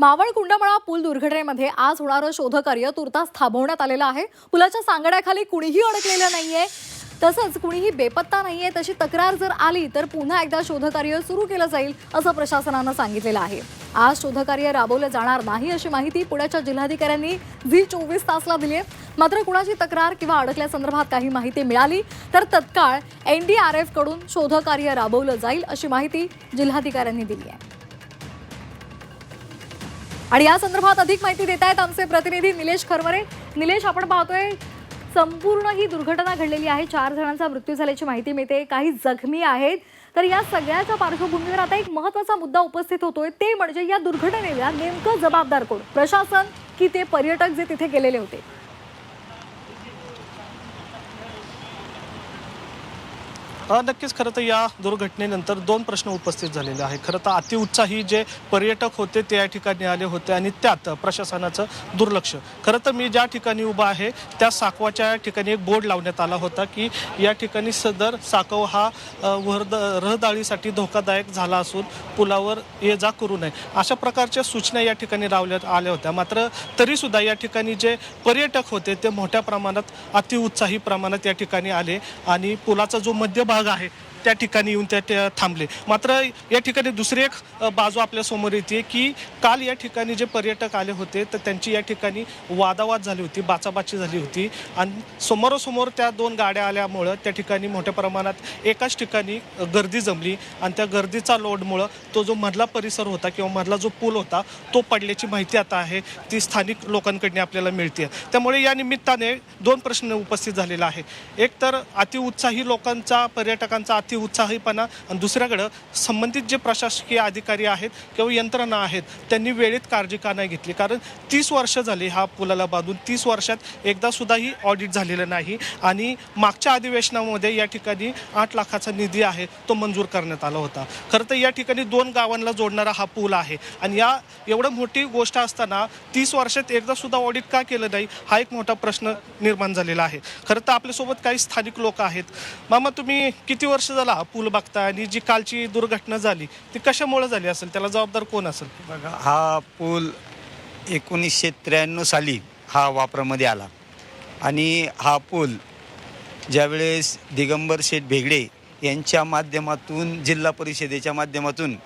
मावळ कुंडमळा पूल दुर्घटनेमध्ये आज होणारं शोधकार्य तुर्तास थांबवण्यात आलेलं आहे. पुलाच्या सांगड्याखाली कुणीही अडकलेलं नाहीये. तसंच कुणीही बेपत्ता नाहीये तशी तक्रार जर आली तर पुन्हा एकदा शोधकार्य सुरू केलं जाईल असं प्रशासनानं सांगितलेलं आहे. आज शोधकार्य राबवलं जाणार नाही अशी माहिती पुण्याच्या जिल्हाधिकाऱ्यांनी झी चोवीस तासला दिली आहे. मात्र कुणाची तक्रार किंवा अडकल्यासंदर्भात काही माहिती मिळाली तर तत्काळ एन डी आर एफकडून शोधकार्य राबवलं जाईल अशी माहिती जिल्हाधिकाऱ्यांनी दिली आहे. आणि या संदर्भात अधिक माहिती देत आहेत आमचे प्रतिनिधी निलेश खरवरे निलेश आपण पाहतोय संपूर्ण ही दुर्घटना घडलेली आहे. चार जणांचा मृत्यू झाल्याची माहिती मिळते. काही जखमी आहेत. तर या सगळ्याच्या पार्श्वभूमीवर आता एक महत्त्वाचा मुद्दा उपस्थित होतोय. ते म्हणजे या दुर्घटनेला नेमकं जबाबदार कोण? प्रशासन की ते पर्यटक जे तिथे गेलेले होते? नक्कीच. खरं तर या दुर्घटनेनंतर दोन प्रश्न उपस्थित झालेले आहे खरं तर अतिउत्साही जे पर्यटक होते ते या ठिकाणी आले होते आणि त्यात प्रशासनाचं दुर्लक्ष. खरं तर मी ज्या ठिकाणी उभा आहे त्या साकवाच्या ठिकाणी एक बोर्ड लावण्यात आला होता की या ठिकाणी सदर साकव हा अ, वरद धोकादायक झाला असून पुलावर ये जा करू नये. अशा प्रकारच्या सूचना या ठिकाणी लावण्यात आल्या होत्या. मात्र तरीसुद्धा या ठिकाणी जे पर्यटक होते ते मोठ्या प्रमाणात अतिउत्साही प्रमाणात या ठिकाणी आले आणि पुलाचा जो मध्यभाग आहे. त्या ठिकाणी येऊन त्या थांबले. मात्र या ठिकाणी दुसरी एक बाजू आपल्यासमोर येते की काल या ठिकाणी जे पर्यटक आले होते तर त्यांची या ठिकाणी वादावाद झाली होती बाचाबाची झाली होती. आणि समोरासमोर त्या दोन गाड्या आल्यामुळं त्या ठिकाणी मोठ्या प्रमाणात एकाच ठिकाणी गर्दी जमली. आणि त्या गर्दीचा लोडमुळं तो जो मधला परिसर होता किंवा मधला जो पूल होता तो पडल्याची माहिती आता आहे. ती स्थानिक लोकांकडून आपल्याला मिळते त्यामुळे या निमित्ताने दोन प्रश्न उपस्थित झालेला आहे एक तर अतिउत्साही लोकांचा पर्यटकांचा अति उत्साहीपणा आणि दुसऱ्याकडं संबंधित जे प्रशासकीय अधिकारी आहेत किंवा यंत्रणा आहेत त्यांनी वेळेत काळजी का नाही घेतली? कारण तीस वर्ष झाली हा पुलाला बांधून तीस वर्षात एकदा सुद्धाही ऑडिट झालेलं नाही आणि मागच्या अधिवेशनामध्ये या ठिकाणी आठ लाखाचा निधी आहे तो मंजूर करण्यात आला होता. खरं तर या ठिकाणी दोन गावांना जोडणारा हा पूल आहे आणि या एवढं मोठी गोष्ट असताना तीस वर्षात एकदा सुद्धा ऑडिट का केलं नाही हा एक मोठा प्रश्न निर्माण झालेला आहे. खरं तर आपल्यासोबत काही स्थानिक लोक आहेत. मामा तुम्ही किती वर्ष झाला हा पूल बघता आणि जी कालची दुर्घटना झाली ती कशामुळे झाली असेल? त्याला जबाबदार कोण असेल? बघा हा पूल एकोणीसशे त्र्याण्णव साली हा वापरामध्ये आला. आणि हा पूल ज्यावेळेस दिगंबर शेठ भेगडे यांच्या माध्यमातून जिल्हा परिषदेच्या माध्यमातून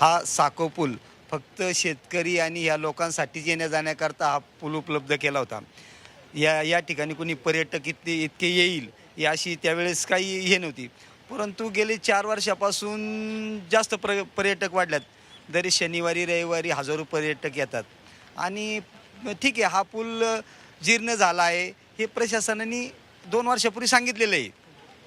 हा साको पूल फक्त शेतकरी आणि ह्या लोकांसाठीच येण्या जाण्याकरता हा पूल उपलब्ध केला होता. या या ठिकाणी कुणी पर्यटक इतके इतके येईल या अशी त्यावेळेस काही हे नव्हती. परंतु गेले चार वर्षापासून जास्त प्र पर्यटक वाढल्यात. दरी शनिवारी रविवारी हजारो पर्यटक येतात. आणि ठीक आहे हा पूल जीर्ण झाला आहे. हे प्रशासनाने दोन वर्षापूर्वी सांगितलेलं आहे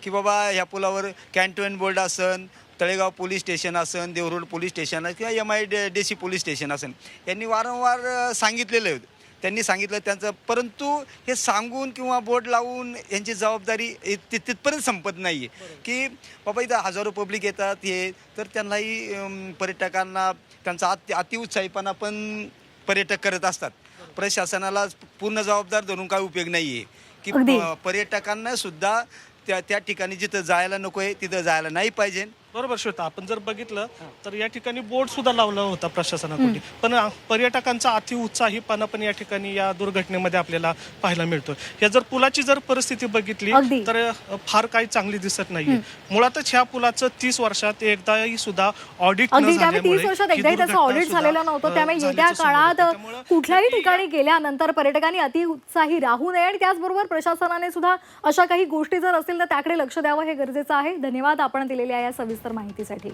की बाबा ह्या पुलावर कॅन्टोन बोर्ड असन तळेगाव पोलीस स्टेशन असन देवरोड पोलीस स्टेशन किंवा M I D C police station असन. यांनी वारंवार सांगितलेलं आहे. त्यांनी सांगितलं त्यांचं. परंतु हे सांगून किंवा बोर्ड लावून यांची जबाबदारी इत- ति- तिथपर्यंत संपत नाही आहे की बाबा इथं हजारो पब्लिक येतात हे तर त्यांनाही पर्यटकांना त्यांचा अति अतिउत्साहीपणा पण पर्यटक करत असतात. प्रशासनाला पूर्ण जबाबदार धरून काय उपयोग नाही आहे की पर्यटकांना सुद्धा त्या त्या ठिकाणी जिथं जायला नको आहे तिथं जायला नाही पाहिजे. बरोबर श्वेता आपण जर बघितलं तर या ठिकाणी बोर्ड सुद्धा लावला होता प्रशासनाकडून पण पर्यटकांचा अतिउत्साहीपणा पण या ठिकाणी या दुर्घटनेमध्ये आपल्याला पाहायला मिळतो या जर पुलाची जर परिस्थिती बघितली. तर फार काही चांगली दिसत नाहीये. मुळातच ह्या पुलाचं तीस वर्षात एकदाही सुद्धा ऑडिट तीस वर्षात एकदाही त्याचं ऑडिट झालेलं नव्हतं. त्यामुळे येत्या काळात कुठल्याही ठिकाणी गेल्यानंतर पर्यटकांनी अतिउत्साही राहू नये आणि त्याचबरोबर प्रशासनाने सुद्धा अशा काही गोष्टी जर असतील तर त्याकडे लक्ष द्यावं हे गरजेचं आहे. धन्यवाद आपण दिलेल्या या सविस्तर माहितीसाठी.